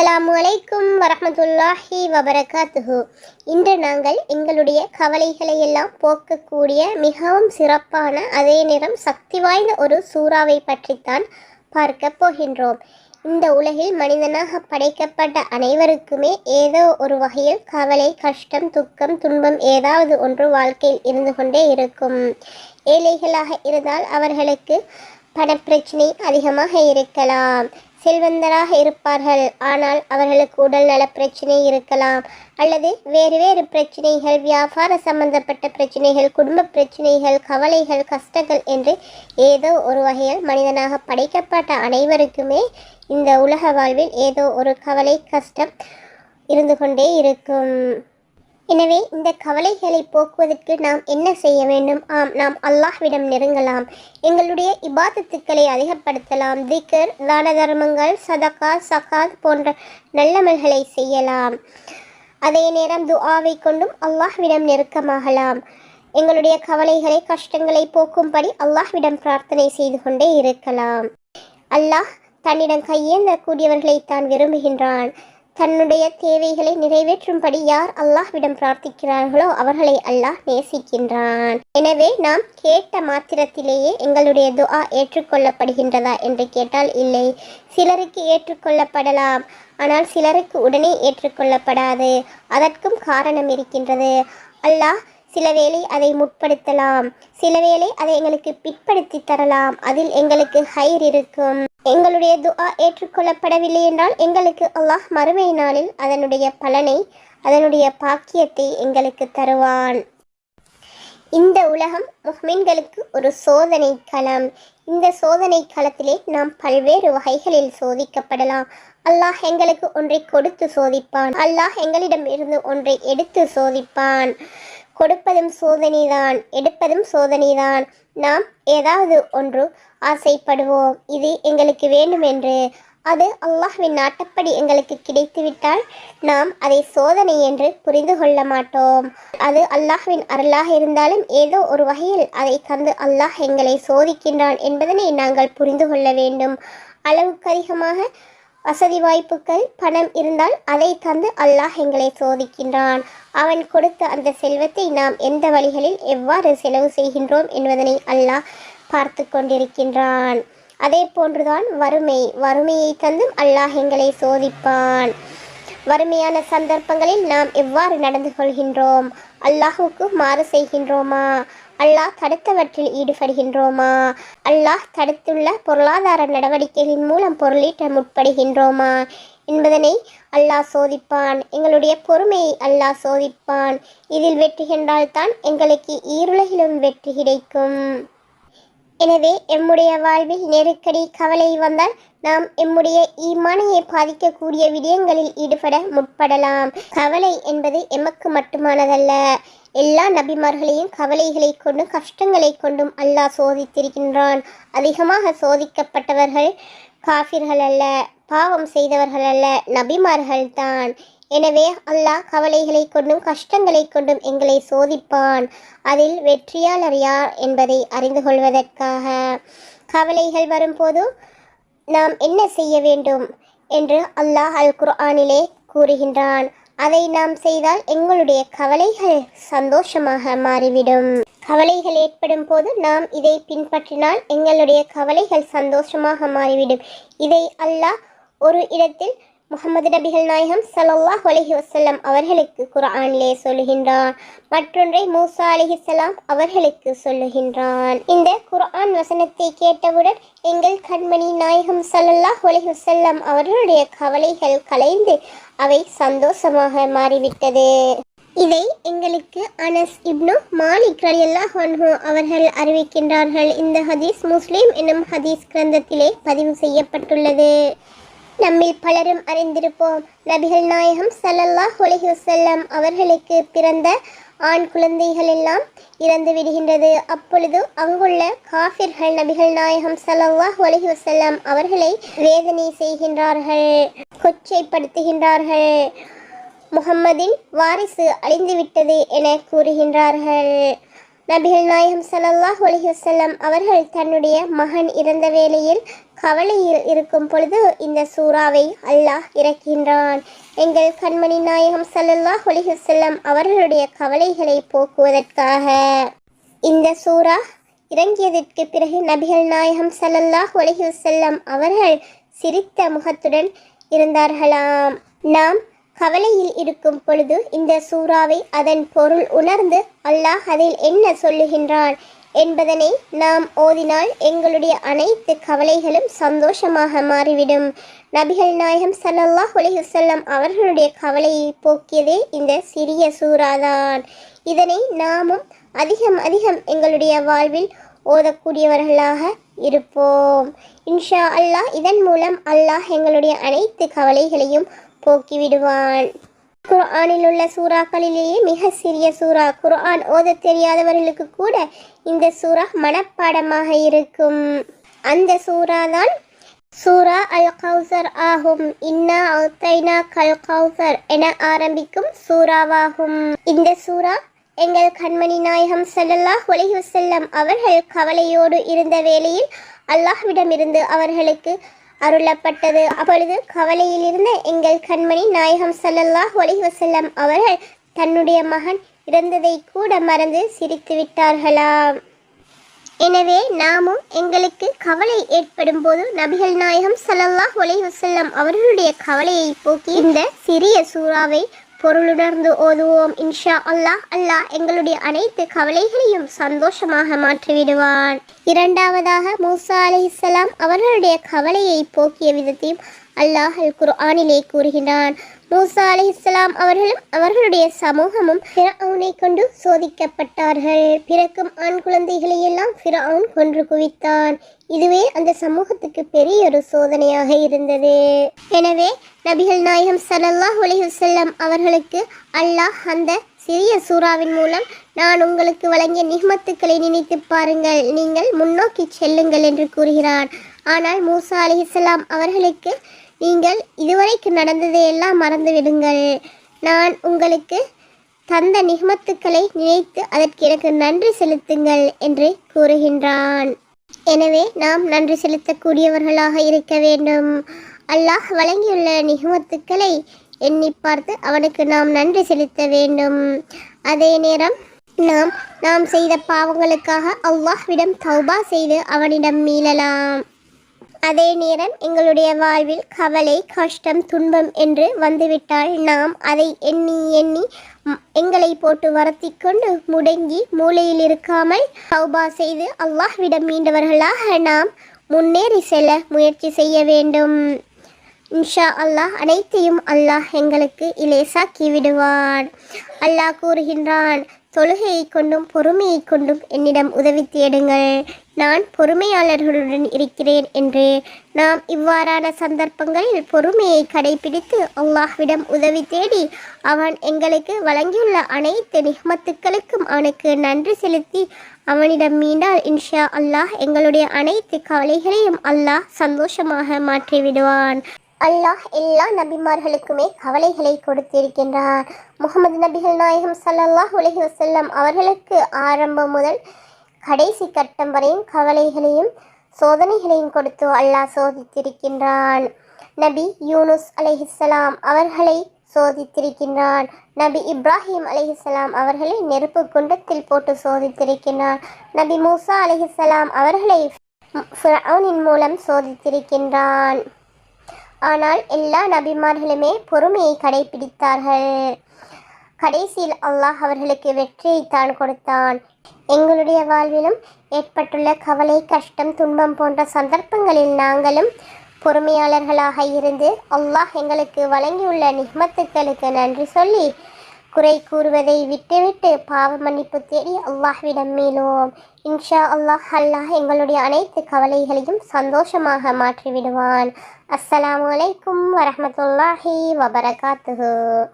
அஸ்ஸலாமு அலைக்கும் வரமத்துல்லாஹி வபரகாத்துஹு. இன்று நாங்கள் எங்களுடைய கவலைகளை எல்லாம் போக்கக்கூடிய மிகவும் சிறப்பான அதே நேரம் சக்தி வாய்ந்த ஒரு சூறாவை பற்றித்தான் பார்க்க போகின்றோம். இந்த உலகில் மனிதனாக படைக்கப்பட்ட அனைவருக்குமே ஏதோ ஒரு வகையில் கவலை கஷ்டம் துக்கம் துன்பம் ஏதாவது ஒன்று வாழ்க்கையில் இருந்து கொண்டே இருக்கும். ஏழைகளாக இருந்தால் அவர்களுக்கு பணப்பிரச்சனை அதிகமாக இருக்கலாம். செல்வந்தராக இருப்பார்கள். ஆனால் அவர்களுக்கு உடல்நல பிரச்சனை இருக்கலாம். அல்லது வேறு வேறு பிரச்சனைகள் வியாபார சம்பந்தப்பட்ட பிரச்சனைகள் குடும்ப பிரச்சனைகள் கவலைகள் கஷ்டங்கள் என்று ஏதோ ஒரு வகையில் மனிதனாக படைக்கப்பட்ட அனைவருக்குமே இந்த உலக வாழ்வில் ஏதோ ஒரு கவலை கஷ்டம் இருந்து கொண்டே இருக்கும். எனவே இந்த கவலைகளை போக்குவதற்கு நாம் என்ன செய்ய வேண்டும்? ஆம் நாம் அல்லாஹ்விடம் நெருங்கலாம். எங்களுடைய இபாதத்துக்களை அதிகப்படுத்தலாம். திக்கர் தான தர்மங்கள் சதகா சகாத் போன்ற நல்லமல்களை செய்யலாம். அதே நேரம் துஆவை கொண்டும் அல்லாஹ்விடம் நெருக்கமாகலாம். எங்களுடைய கவலைகளை கஷ்டங்களை போக்கும்படி அல்லாஹ்விடம் பிரார்த்தனை செய்து கொண்டே இருக்கலாம். அல்லாஹ் தன்னிடம் கையேந்த கூடியவர்களை தான் விரும்புகின்றான். தன்னுடைய தேவைகளை நிறைவேற்றும்படி யார் அல்லாஹ்விடம் பிரார்த்திக்கிறார்களோ அவர்களை அல்லாஹ் நேசிக்கின்றான். எனவே நாம் கேட்ட மாத்திரத்திலேயே எங்களுடைய துஆ ஏற்றுக்கொள்ளப்படுகின்றதா என்று கேட்டால் இல்லை. சிலருக்கு ஏற்றுக்கொள்ளப்படலாம். ஆனால் சிலருக்கு உடனே ஏற்றுக்கொள்ளப்படாது. அதற்கும் காரணம் இருக்கின்றது. அல்லாஹ் சில வேளை அதை முற்படுத்தலாம். சில வேளை அதை எங்களுக்கு பிற்படுத்தி தரலாம். அதில் எங்களுக்கு ஹைர் இருக்கும். எங்களுடைய துஆ ஏற்றுக்கொள்ளப்படவில்லை என்றால் எங்களுக்கு அல்லாஹ் மறுமை நாளில் அதனுடைய பலனை அதனுடைய பாக்கியத்தை எங்களுக்கு தருவான். இந்த உலகம் முஹ்மின்களுக்கு ஒரு சோதனை களம். இந்த சோதனை களத்திலே நாம் பல்வேறு வகைகளில் சோதிக்கப்படலாம். அல்லாஹ் எங்களுக்கு ஒன்றை கொடுத்து சோதிப்பான். அல்லாஹ் எங்களிடம் இருந்து ஒன்றை எடுத்து சோதிப்பான். கொடுப்பதும் சோதனைதான் எடுப்பதும் சோதனைதான். நாம் ஏதாவது ஒன்று ஆசைப்படுவோம் இது எங்களுக்கு வேண்டும் என்று அது அல்லாஹ்வின் நாட்டப்படி எங்களுக்கு கிடைத்துவிட்டால் நாம் அதை சோதனை என்று புரிந்து கொள்ள மாட்டோம். அது அல்லாஹ்வின் அருளாக இருந்தாலும் ஏதோ ஒரு வகையில் அதை தந்து அல்லாஹ் எங்களை சோதிக்கின்றான் என்பதனை நாங்கள் புரிந்து கொள்ள வேண்டும். அளவுக்கு அதிகமாக வசதி வாய்ப்புகள் பணம் இருந்தால் அதை தந்து அல்லாஹ் எங்களை சோதிக்கின்றான். அவன் கொடுத்த அந்த செல்வத்தை நாம் எந்த வழிகளில் எவ்வாறு செலவு செய்கின்றோம் என்பதனை அல்லாஹ் பார்த்து கொண்டிருக்கின்றான். அதே போன்றுதான் வறுமை வறுமையை தந்தும் அல்லாஹ் எங்களை சோதிப்பான். வறுமையான சந்தர்ப்பங்களில் நாம் எவ்வாறு நடந்து கொள்கின்றோம்? அல்லாஹுக்கு மாறு செய்கின்றோமா? அல்லாஹ் தடுத்தவற்றில் ஈடுபடுகின்றோமா? அல்லாஹ் தடுத்துள்ள பொருளாதார நடவடிக்கைகளின் மூலம் பொருளீட்ட முற்படுகின்றோமா? என்பதனை அல்லாஹ் சோதிப்பான். எங்களுடைய பொறுமையை அல்லாஹ் சோதிப்பான். இதில் வெற்றி கண்டால்தான் எங்களுக்கு ஈருலகிலும் வெற்றி கிடைக்கும். எனவே எம்முடைய வாழ்வில் நெருக்கடி கவலை வந்தால் நாம் எம்முடைய ஈமானையை பாதிக்கக்கூடிய விடயங்களில் ஈடுபட முற்படலாம். கவலை என்பது எமக்கு மட்டுமானதல்ல. எல்லா நபிமார்களையும் கவலைகளை கொண்டும் கஷ்டங்களை கொண்டும் அல்லாஹ் சோதித்திருக்கின்றான். அதிகமாக சோதிக்கப்பட்டவர்கள் காஃபிர்கள் அல்ல பாவம் செய்தவர்கள் அல்ல நபிமார்கள் தான். எனவே அல்லாஹ் கவலைகளை கொண்டும் கஷ்டங்களை கொண்டும் எங்களை சோதிப்பான். அதில் வெற்றியாளர் யார் என்பதை அறிந்து கொள்வதற்காக. கவலைகள் வரும்போது நாம் என்ன செய்ய வேண்டும் என்று அல்லாஹ் அல் குர்ஆனிலே கூறுகின்றான். அதை நாம் செய்தால் எங்களுடைய கவலைகள் சந்தோஷமாக மாறிவிடும். கவலைகள் ஏற்படும் போது நாம் இதை பின்பற்றினால் எங்களுடைய கவலைகள் சந்தோஷமாக மாறிவிடும். இதை அல்லாஹ் ஒரு இடத்தில் முகமது நபிகள் நாயகம் ஸல்லல்லாஹு அலைஹி வசல்லம் அவர்களுக்கு குர்ஆனிலே சொல்லுகின்றான் மற்றொன்றை மூசா அலிஹிசலாம் அவர்களுக்கு சொல்லுகின்றான். இந்த குர்ஆன் வசனத்தை கேட்டவுடன் எங்கள் கண்மணி நாயகம் ஸல்லல்லாஹு அலைஹி வசல்லம் அவர்களுடைய கவலைகள் கலைந்து அவை சந்தோஷமாக மாறிவிட்டது. இதை எங்களுக்கு அனஸ் இப்னு மாலிக் ரலியல்லாஹு அன்ஹு அவர்கள் அறிவிக்கின்றார்கள். இந்த ஹதீஸ் முஸ்லீம் எனும் ஹதீஸ் கிரந்தத்திலே பதிவு செய்யப்பட்டுள்ளது. நம்மில் பலரும் அறிந்திருப்போம். நபிகள் நாயகம் ஸல்லல்லாஹு அலைஹி அவர்களுக்கு பிறந்த ஆண் குழந்தைகள் எல்லாம் இறந்து விடுகின்றது. அப்பொழுது அங்குள்ள காஃபிர்கள் நபிகள் நாயகம் ஸல்லல்லாஹு அலைஹி அவர்களை வேதனை செய்கின்றார்கள் கொச்சைப்படுத்துகின்றார்கள். முகம்மதின் வாரிசு அழிந்துவிட்டது என கூறுகின்றார்கள். நபிகள் நாயகம் சலல்லாஹ் அலைஹி அவர்கள் தன்னுடைய மகன் இறந்த வேளையில் கவலையில் இருக்கும் பொழுது இந்த சூறாவை அல்லாஹ் இறக்கின்றான். எங்கள் கண்மணி நாயகம் சல்லல்லாஹ் அலைஹி செல்லம் அவர்களுடைய கவலைகளை போக்குவதற்காக. இந்த சூறா இறங்கியதற்கு பிறகு நபிகள் நாயகம் சல்லல்லாஹ் அலைஹி செல்லம் அவர்கள் சிரித்த முகத்துடன் இருந்தார்களாம். நாம் கவலையில் இருக்கும் பொழுது இந்த சூறாவை அதன் பொருள் உணர்ந்து அல்லாஹ் அதில் என்ன சொல்லுகின்றான்? என்பதனை நாம் ஓதினால் எங்களுடைய அனைத்து கவலைகளும் சந்தோஷமாக மாறிவிடும். நபிகள் நாயகம் ஸல்லல்லாஹு அலைஹி அவர்களுடைய கவலையை போக்கியதே இந்த சிறிய சூறாதான். இதனை நாமும் அதிகம் அதிகம் எங்களுடைய வாழ்வில் ஓதக்கூடியவர்களாக இருப்போம். இன்ஷா அல்லாஹ் இதன் மூலம் அல்லாஹ் எங்களுடைய அனைத்து கவலைகளையும் போக்கிவிடுவான். குர்ஆனில் உள்ள சூறாக்களிலேயே மிக சிறிய சூறா. குர்ஆன் ஓதத் தெரியாதவர்களுக்கு கூட இந்த சூறா மனப்பாடமாக இருக்கும். அந்த சூறா தான் சூரா அல் கௌசர் ஆகும். இன்னா அத்தைனா கல் கௌசர் என ஆரம்பிக்கும் சூறாவாகும். இந்த சூறா எங்கள் கண்மணி நாயகம் ஸல்லல்லாஹு அலைஹி செல்லம் அவர்கள் கவலையோடு இருந்த வேளையில் அல்லாஹ்விடமிருந்து அவர்களுக்கு அருளப்பட்டது. அப்பொழுது கவலையில் இருந்த எங்கள் கண்மணி நாயகம் சல்லல்லாஹ் அலைஹி வஸல்லம் அவர்கள் தன்னுடைய மகன் இறந்ததை கூட மறந்து சிரித்து விட்டார்களாம். எனவே நாமும் எங்களுக்கு கவலை ஏற்படும் போது நபிகள் நாயகம் சல்லல்லாஹ் அலைஹி வஸல்லம் அவர்களுடைய கவலையை போக்கி இந்த சிறிய சூறாவை பொருளுணர்ந்து ஓதுவோம். இன்ஷா அல்லாஹ் அல்லாஹ் எங்களுடைய அனைத்து கவலைகளையும் சந்தோஷமாக மாற்றிவிடுவான். இரண்டாவதாக மூசா அலைஹிஸ்ஸலாம் அவர்களுடைய கவலையை போக்கிய விதத்தையும் அல்லாஹ் அல் குர்ஆனிலே கூறுகிறான் மூசா அலைஹிஸ்ஸலாம் அவர்களும் அவர்களுடைய சமூகமும் ஃபிரௌனை கொண்டு சோதிக்கப்பட்டார்கள். பிறக்கும் ஆண் குழந்தைகளை எல்லாம் ஃபிரௌன் கொன்று குவித்தான். இதுவே அந்த சமூகத்துக்கு பெரிய ஒரு சோதனையாக இருந்தது. எனவே நபிகள் நாயகம் சலல்லாஹ் அலைஹி அவர்களுக்கு அல்லாஹ் அந்த சிறிய சூறாவின் மூலம் நான் உங்களுக்கு வழங்கிய நிஹ்மத்துக்களை நினைத்து பாருங்கள். நீங்கள் முன்னோக்கி செல்லுங்கள் என்று கூறுகிறான் ஆனால் மூசா அலிஹிஸ்லாம் அவர்களுக்கு நீங்கள் இதுவரைக்கு நடந்ததையெல்லாம் மறந்து விடுங்கள் நான் உங்களுக்கு தந்த நிஹ்மத்துக்களை நினைத்து அதற்கு எனக்கு நன்றி செலுத்துங்கள் என்று கூறுகின்றான். எனவே நாம் நன்றி செலுத்தக்கூடியவர்களாக இருக்க வேண்டும். அல்லாஹ் வழங்கியுள்ள நிகமத்துக்களை எண்ணி பார்த்து அவனுக்கு நாம் நன்றி செலுத்த வேண்டும். அதே நேரம் நாம் நாம் செய்த பாவங்களுக்காக அல்லாஹ்விடம் தௌபா செய்து அவனிடம் மீளலாம். அதே நேரம் எங்களுடைய வாழ்வில் கவலை கஷ்டம் துன்பம் என்று வந்துவிட்டால் நாம் அதை எண்ணி எண்ணி எங்களை போட்டு வரத்தி கொண்டு முடங்கி மூளையில் இருக்காமல் சௌபா செய்து அல்லாஹ்விடம் மீண்டவர்களாக நாம் முன்னேறி செல்ல முயற்சி செய்ய வேண்டும். இன்ஷா அல்லாஹ் அனைத்தையும் அல்லாஹ் எங்களுக்கு இலேசாக்கி விடுவான். அல்லாஹ் கூறுகின்றான் தொழுகையை கொண்டும் பொறுமையை கொண்டும் என்னிடம் உதவி தேடுங்கள். நான் பொறுமையாளர்களுடன் இருக்கிறேன் என்று நாம் இவ்வாறான சந்தர்ப்பங்களில் பொறுமையை கடைபிடித்து அல்லாஹ்விடம் உதவி தேடி அவன் எங்களுக்கு வழங்கியுள்ள அனைத்து நிஹ்மத்துக்களுக்கும் அவனுக்கு நன்றி செலுத்தி அவனிடம் மீண்டால் இன்ஷா அல்லாஹ் எங்களுடைய அனைத்து கவலைகளையும் அல்லாஹ் சந்தோஷமாக மாற்றிவிடுவான். அல்லாஹ் எல்லா நபிமார்களுக்குமே கவலைகளை கொடுத்திருக்கின்றார். முகமது நபிகள் நாயகம் சல்லாஹ் உலகி வசல்லம் அவர்களுக்கு ஆரம்பம் முதல் கடைசி கட்டம் வரையும் கவலைகளையும் சோதனைகளையும் கொடுத்து அல்லாஹ் சோதித்திருக்கின்றான். நபி யூனுஸ் அலைஹிஸ்ஸலாம் அவர்களை சோதித்திருக்கின்றான். நபி இப்ராஹிம் அலிஹிஸ்லாம் அவர்களை நெருப்பு குண்டத்தில் போட்டு சோதித்திருக்கின்றான். நபி மூசா அலிஹிஸ்லாம் அவர்களை ஃபிரௌனின் மூலம் சோதித்திருக்கின்றான். ஆனால் எல்லா நபிமார்களுமே பொறுமையை கடைபிடித்தார்கள். கடைசியில் அல்லாஹ் அவர்களுக்கு வெற்றியை தான் கொடுத்தான். எங்களுடைய வாழ்விலும் ஏற்பட்டுள்ள கவலை கஷ்டம் துன்பம் போன்ற சந்தர்ப்பங்களில் நாங்களும் பொறுமையாளர்களாக இருந்து அல்லாஹ் எங்களுக்கு வழங்கியுள்ள நிஹ்மத்துக்களுக்கு நன்றி சொல்லி குறை கூறுவதை விட்டுவிட்டு பாவ மன்னிப்பு தேடி அல்லாஹ்விடம் மீளுவோம். இன்ஷா அல்லாஹ் அல்லாஹ் எங்களுடைய அனைத்து கவலைகளையும் சந்தோஷமாக மாற்றிவிடுவான். அஸ்ஸலாமு அலைக்கும் வரமத்துல்லாஹி வபரகாத்துஹு.